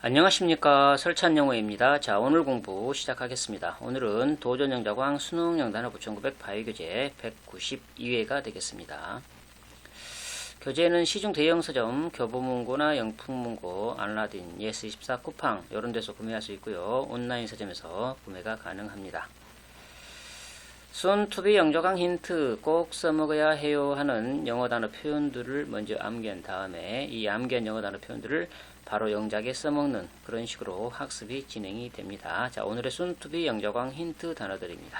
안녕하십니까 설찬 영어입니다. 자 오늘 공부 시작하겠습니다. 오늘은 도전영자광 수능영 단어 9900 바위교재 192회가 되겠습니다. 교재는 시중 대형 서점, 교보문고나 영풍문고, 알라딘, 예스24 쿠팡 이런 데서 구매할 수 있고요. 온라인 서점에서 구매가 가능합니다. 순투비 영조강 힌트 꼭 써먹어야 해요 하는 영어 단어 표현들을 먼저 암기한 다음에 이 암기한 영어 단어 표현들을 바로 영작에 써먹는 그런 식으로 학습이 진행이 됩니다. 자, 오늘의 순투비 영조강 힌트 단어들입니다.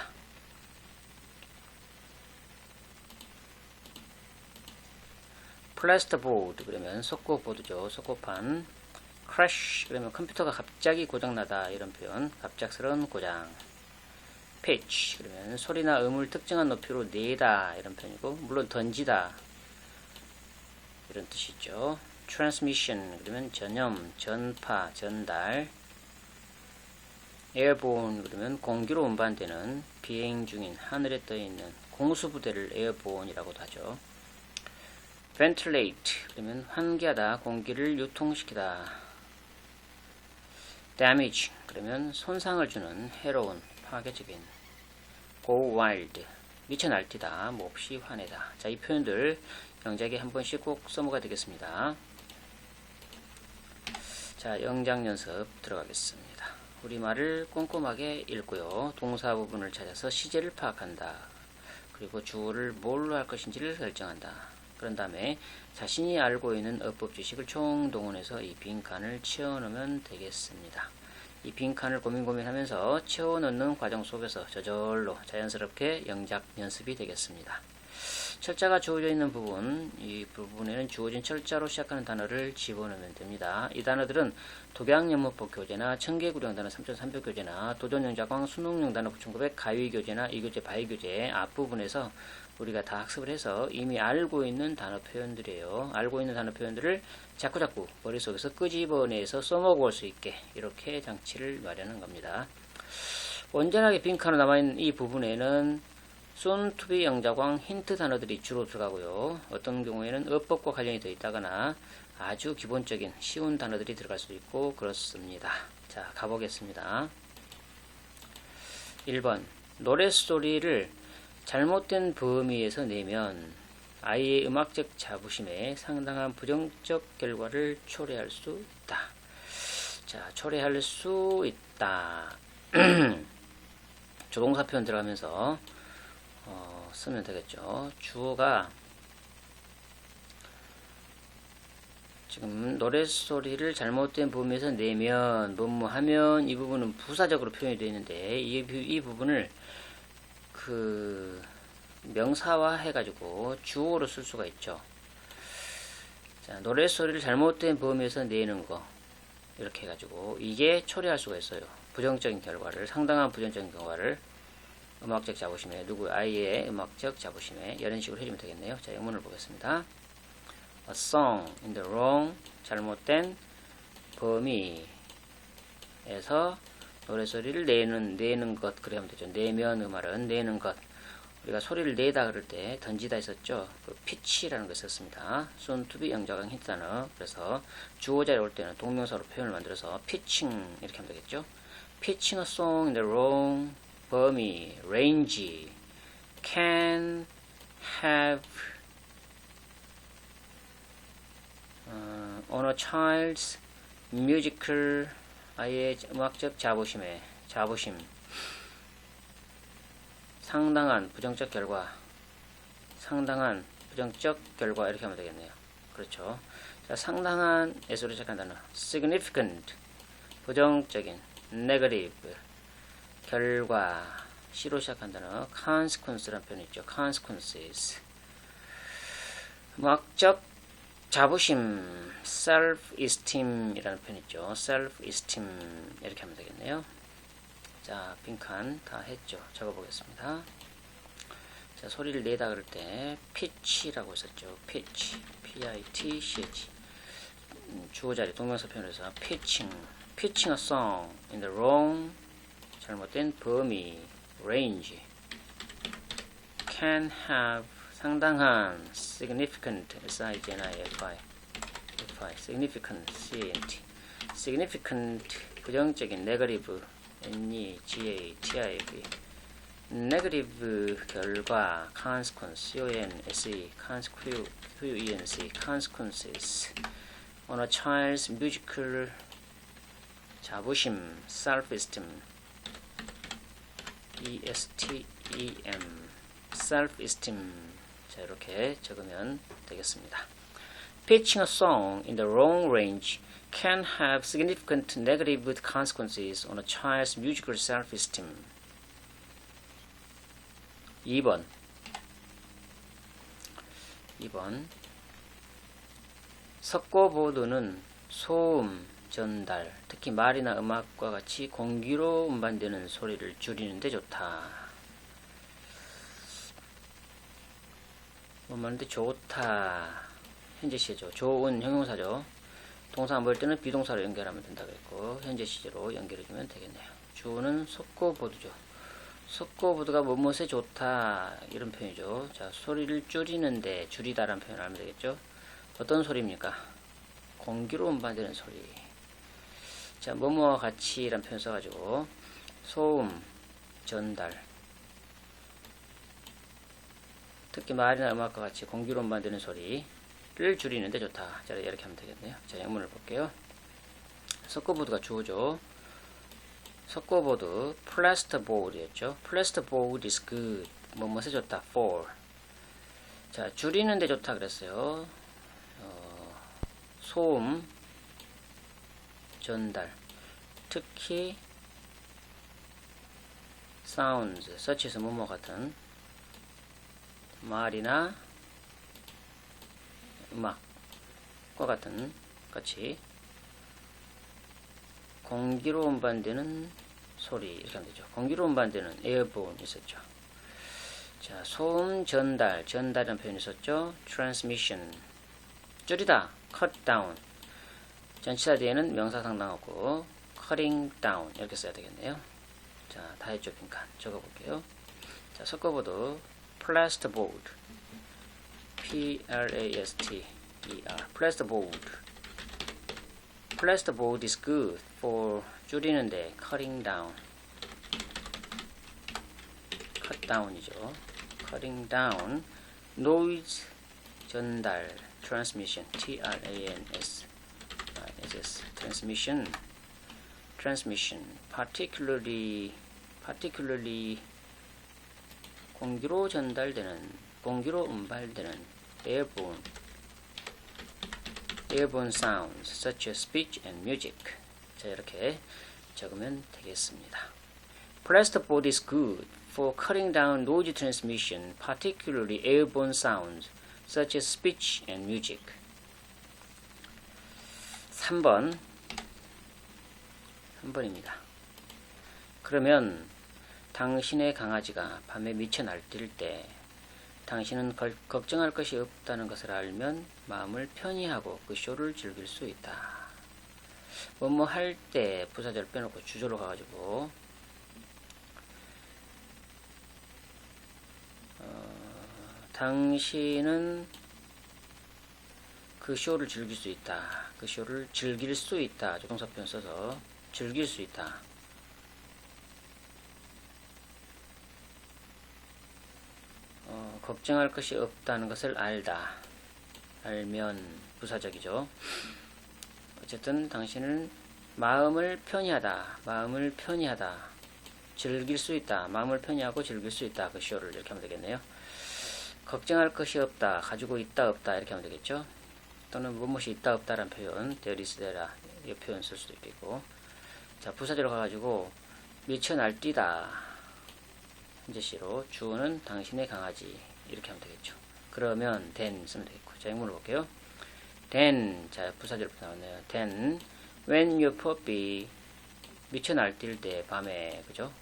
플래스터보드 그러면 석고보드죠. 석고판. 크래쉬 그러면 컴퓨터가 갑자기 고장나다 이런 표현. 갑작스러운 고장. Pitch. 그러면 소리나 음을 특정한 높이로 내다. 이런 표현이고 물론 던지다. 이런 뜻이죠. transmission. 그러면 전염, 전파, 전달. airborne. 그러면 공기로 운반되는 비행 중인 하늘에 떠 있는 공수 부대를 airborne이라고도 하죠. ventilate. 그러면 환기하다, 공기를 유통시키다. damage. 그러면 손상을 주는 해로운 파괴적인 go wild. 미쳐 날뛰다. 몹시 화내다. 자 이 표현들 영작에 한 번씩 꼭 써먹어야 되겠습니다. 자 영작 연습 들어가겠습니다. 우리말을 꼼꼼하게 읽고요. 동사 부분을 찾아서 시제를 파악한다. 그리고 주어를 뭘로 할 것인지를 결정한다. 그런 다음에 자신이 알고 있는 어법 지식을 총동원해서 이 빈칸을 채워넣으면 되겠습니다 이 빈칸을 고민 고민하면서 채워 넣는 과정 속에서 저절로 자연스럽게 영작 연습이 되겠습니다. 철자가 주어져 있는 부분, 이 부분에는 주어진 철자로 시작하는 단어를 집어넣으면 됩니다. 이 단어들은 독양연문법 교재나 청계구령단어 3.3표 교재나 도전영자광 수능영단어 9,900 가위교재나 이교재 바위교재 앞부분에서 우리가 다 학습을 해서 이미 알고 있는 단어 표현들이에요. 알고 있는 단어 표현들을 자꾸자꾸 머릿속에서 끄집어내서 써먹을 수 있게 이렇게 장치를 마련한 겁니다. 온전하게 빈칸으로 남아있는 이 부분에는 soon to be 영자광 힌트 단어들이 주로 들어가고요. 어떤 경우에는 어법과 관련이 되어 있다거나 아주 기본적인 쉬운 단어들이 들어갈 수도 있고 그렇습니다. 자, 가보겠습니다. 1번 노랫소리를 잘못된 범위에서 내면 아이의 음악적 자부심에 상당한 부정적 결과를 초래할 수 있다. 자, 초래할 수 있다. 조동사 표현 들어가면서 어, 쓰면 되겠죠. 주어가 지금 노랫소리를 잘못된 범위에서 내면 뭐뭐 하면 이 부분은 부사적으로 표현이 되어 있는데 이, 이 부분을 그 명사화 해가지고 주어로 쓸 수가 있죠. 자, 노랫소리를 잘못된 범위에서 내는 거 이렇게 해가지고 이게 초래할 수가 있어요. 부정적인 결과를 상당한 부정적인 결과를 음악적 자부심에 누구 아이의 음악적 자부심에 이런 식으로 해주면 되겠네요. 자 영문을 보겠습니다. A song in the wrong 잘못된 범위에서 노래 소리를 내는 내는 것 그래 하면 되죠. 내면 음알은 내는 것 우리가 소리를 내다 그럴 때 던지다 있었죠. 그 피치라는 걸 썼습니다. be 영자강 힌트 단어. 그래서 주어자리 올 때는 동명사로 표현을 만들어서 pitching 이렇게 하면 되겠죠. pitching a song in the wrong 범위, range, can have 어, on a child's musical 아이의 음악적 자부심에 자부심 상당한 부정적 결과 상당한 부정적 결과 이렇게 하면 되겠네요. 그렇죠. 자, 상당한 에서로 시작한 단어 significant 부정적인 negative 결과 C로 시작한 단어 consequence라는 표현이 있죠. consequences 음악적 자부심 self-esteem이라는 표현 있죠. self-esteem 이렇게 하면 되겠네요. 자, 빈칸 다 했죠. 적어보겠습니다. 자, 소리를 내다 그럴 때 pitch라고 했었죠. pitch, p-i-t-c-h 음, 주어 자리 동명사 표현에서 pitching, pitching a song in the wrong 잘못된 범위 range can have 상당한 significant s i g n i f i f i significant c n t significant 부정적인 negative n e g a t i v negative 결과 consequence c o n s e consequence e consequences on a child's musical 자부심 self esteem e e 자 이렇게 적으면 되겠습니다. Pitching a song in the wrong range can have significant negative consequences on a child's musical self-esteem. 2번 2번 석고보드는 소음 전달, 특히 말이나 음악과 같이 공기로 운반되는 소리를 줄이는 데 좋다. 뭐 말인데 좋다. 현재 시제죠. 좋은 형용사죠. 동사 안 보일 때는 비동사로 연결하면 된다고 했고 현재 시제로 연결해주면 되겠네요. 주어는 속고보드죠. 속고보드가 무엇에 좋다 이런 표현이죠. 자 소리를 줄이는데 줄이다라는 표현을 하면 되겠죠. 어떤 소리입니까? 공기로 운반되는 소리. 자 뭐뭐와 같이라는 표현 써가지고 소음 전달 특히 말이나 음악과 같이 공기로 운반되는 소리 를 줄이는 데 좋다. 자, 이렇게 하면 되겠네요. 자, 영문을 볼게요. 석고보드가 주어죠. 석고보드, plasterboard였죠. plasterboard is good. 뭐뭐에 좋다. for. 자, 줄이는 데 좋다 그랬어요. 어, 소음, 전달. 특히 such as 뭐뭐 같은 말이나 음악과 같은 같이 공기로 운반되는 소리 이렇게 되죠. 공기로 운반되는 에어본 있었죠. 자, 소음 전달, 전달이라는 표현이 있었죠. transmission. 줄이다, cut down. 전치사 뒤에는 명사 상당하고 cutting down 이렇게 써야 되겠네요. 자, 다 했죠, 빈칸. 적어볼게요. 자, 섞어보도 plasterboard. P-L-A-S-T-E-R plasterboard plasterboard is good for 줄이는데 cutting down cut down이죠 cutting down noise 전달 transmission T-R-A-N-S S transmission transmission particularly particularly 공기로 전달되는 공기로 운발되는 airborne, airborne sounds such as speech and music. 자, 이렇게 적으면 되겠습니다. Plasterboard is good for cutting down noise transmission, particularly airborne sounds such as speech and music. 3번 3번입니다. 그러면 당신의 강아지가 밤에 미쳐 날뛸 때 당신은 걸, 걱정할 것이 없다는 것을 알면 마음을 편히 하고 그 쇼를 즐길 수 있다. 뭐뭐 할 때 부사절 빼놓고 주저로 가가지고 어, 당신은 그 쇼를 즐길 수 있다. 그 쇼를 즐길 수 있다. 조동사 표현 써서 즐길 수 있다. 걱정할 것이 없다는 것을 알다. 알면 부사적이죠. 어쨌든 당신은 마음을 편히 하다. 마음을 편히 하다. 즐길 수 있다. 마음을 편히 하고 즐길 수 있다. 그 쇼를 이렇게 하면 되겠네요. 걱정할 것이 없다. 가지고 있다 없다 이렇게 하면 되겠죠. 또는 무엇이 있다 없다라는 표현, there is there 이 표현 쓸 수도 있겠고. 자, 부사적으로 가가지고 미쳐 날뛰다. 현재 시로 주어는 당신의 강아지 이렇게 하면 되겠죠. 그러면 then 쓰면 되겠고. 자,英文을 볼게요. then 자, 부사절부터 나왔네요. then when your puppy 미쳐 날뛸 때 밤에 그죠?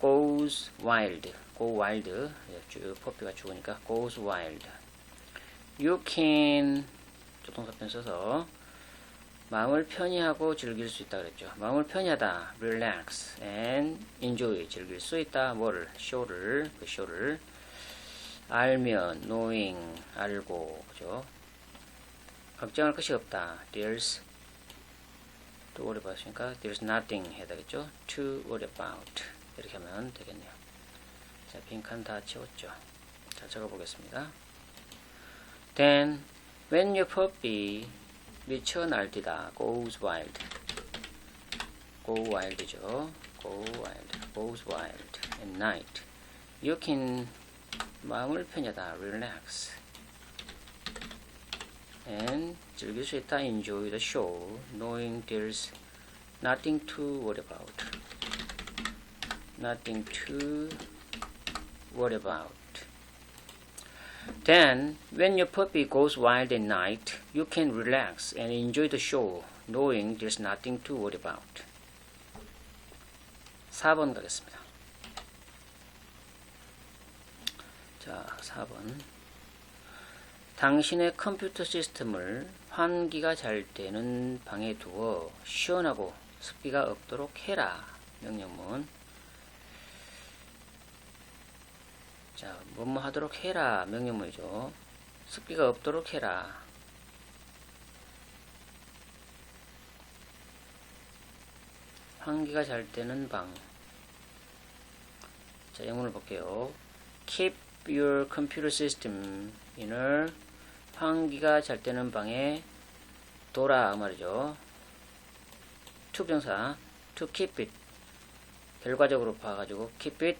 goes wild. go wild. 쭉 퍼피가 죽으니까 goes wild. you can 조동사편 써서 마음을 편히 하고 즐길 수 있다 그랬죠. 마음을 편히 하다. relax and enjoy 즐길 수 있다. 뭐를? 쇼를 그 쇼를 알면, knowing, 알고, 그죠? 걱정할 것이 없다. There's to worry about이니까 there's nothing 해야 되겠죠. to worry about 이렇게 하면 되겠네요. 자, 빈칸 다 채웠죠. 자, 적어보겠습니다. Then when your puppy 미쳐 날뛰다 goes wild go wild죠. go wild goes wild at night you can 마음을 편하다 relax and 즐길 수 있다 enjoy the show knowing there's nothing to worry about nothing to worry about then when your puppy goes wild at night you can relax and enjoy the show knowing there's nothing to worry about 4번 가겠습니다 자 4번 당신의 컴퓨터 시스템을 환기가 잘 되는 방에 두어 시원하고 습기가 없도록 해라. 명령문. 자, 뭐뭐 하도록 해라. 명령문이죠. 습기가 없도록 해라. 환기가 잘 되는 방. 자, 영문을 볼게요. Keep your computer system inner 환기가 잘 되는 방에 그 말이죠. to 병사 to keep it 결과적으로 봐가지고 keep it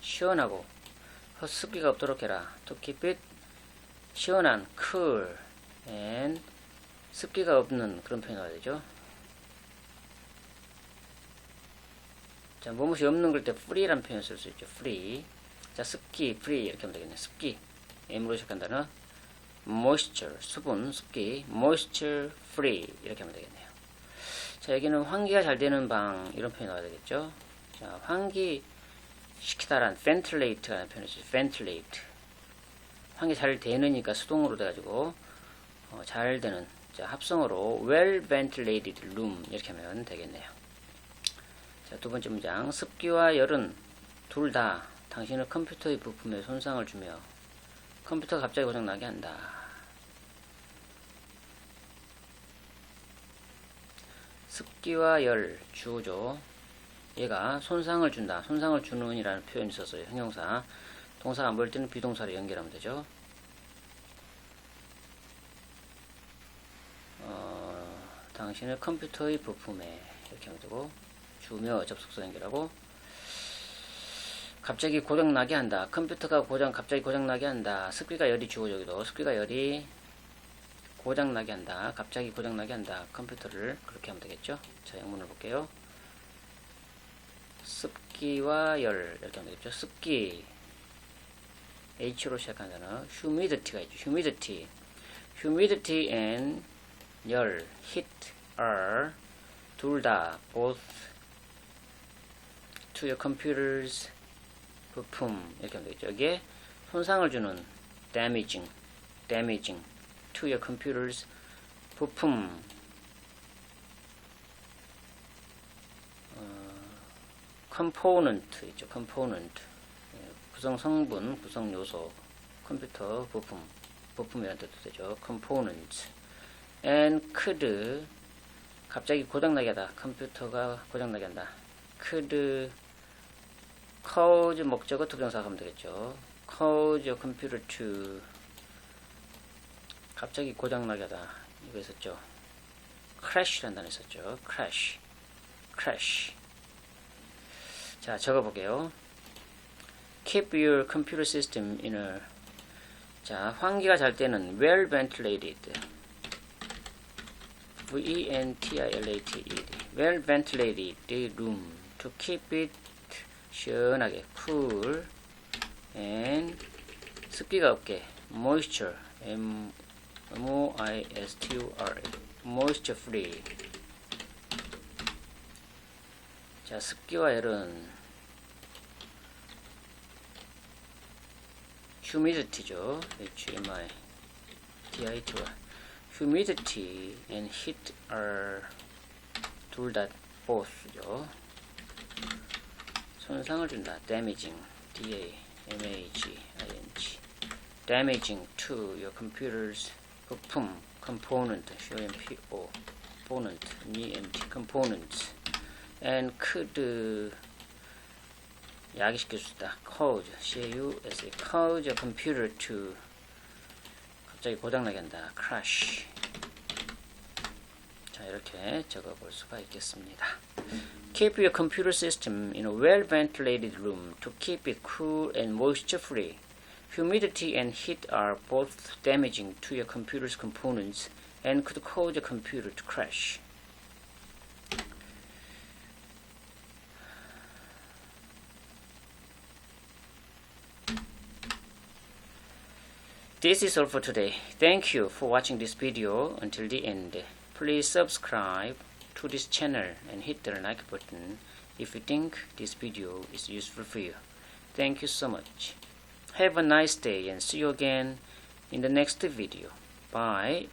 시원하고 습기가 없도록 해라. to keep it 시원한 cool and 습기가 없는 그런 표현이 되죠. 자, 무엇이 없는 걸 때 free라는 표현을 쓸수 있죠. free. 자, 습기, free 이렇게 하면 되겠네. 습기. M으로 시작한 단어. moisture, 수분, 습기. moisture free 이렇게 하면 되겠네요. 자, 여기는 환기가 잘 되는 방 이런 표현이 나와야 되겠죠. 자, 환기 시키다란 ventilate라는 표현이 있죠. ventilate. 환기 잘 되느니까 수동으로 돼가지고 어, 잘 되는 자, 합성어로 well ventilated room 이렇게 하면 되겠네요. 자, 두 번째 문장. 습기와 열은 둘 다 당신의 컴퓨터의 부품에 손상을 주며 컴퓨터가 갑자기 고장나게 한다. 습기와 열, 주어죠. 얘가 손상을 준다. 손상을 주는 이라는 표현이 있었어요. 형용사. 동사가 안 보일 때는 비동사로 연결하면 되죠. 어, 당신의 컴퓨터의 부품에 이렇게 하면 되고 주며 접속사 연결하고 갑자기 고장 나게 한다. 컴퓨터가 고장 갑자기 고장 나게 한다. 습기가 열이 주어 여기도 습기가 열이 고장 나게 한다. 갑자기 고장 나게 한다. 컴퓨터를 그렇게 하면 되겠죠. 자, 영문을 볼게요. 습기와 열 이렇게 하면 되겠죠. 습기 H로 시작하는 단어 humidity가 있죠. humidity humidity and 열 heat are 둘 다 both to your computers 부품 이렇게 하면 되겠죠. 여기에 손상을 주는 damaging, damaging to your computers 부품 어, component 있죠. 예, 구성 성분, 구성 요소 컴퓨터 부품 부품이라는 뜻도 되죠. component and could 갑자기 고장나게 하다 컴퓨터가 고장나게 한다 could cause 목적어 투병사 하면 되겠죠. cause your computer to 갑자기 고장나게 하다 이거 있었죠. crash라는 단어 있었죠. crash, crash. 자 적어볼게요. Keep your computer system in a 자 환기가 잘 때는 well ventilated. V-E-N-T-I-L-A-T-E-D well ventilated room to keep it 시원하게 cool and 습기가 없게 moisture M O I S T U R E moisture free 자 습기와 열은 humidity죠 H M I D I T Y humidity and heat are 둘 다 both죠 손상을 준다. damaging, d-a-m-a-g-i-n-g damaging to your computer's 부품, component, c-o-m-p-o component, EMT component, and could uh, 야기시킬 수 있다. cause, C-A-U-S-E, cause a computer to 갑자기 고장나게 한다. crash. 자, 이렇게 적어볼 수가 있겠습니다. Keep your computer system in a well-ventilated room to keep it cool and moisture-free. Humidity and heat are both damaging to your computer's components and could cause your computer to crash. This is all for today. Thank you for watching this video until the end. Please subscribe to this channel and hit the like button if you think this video is useful for you. Thank you so much. Have a nice day and see you again in the next video. Bye.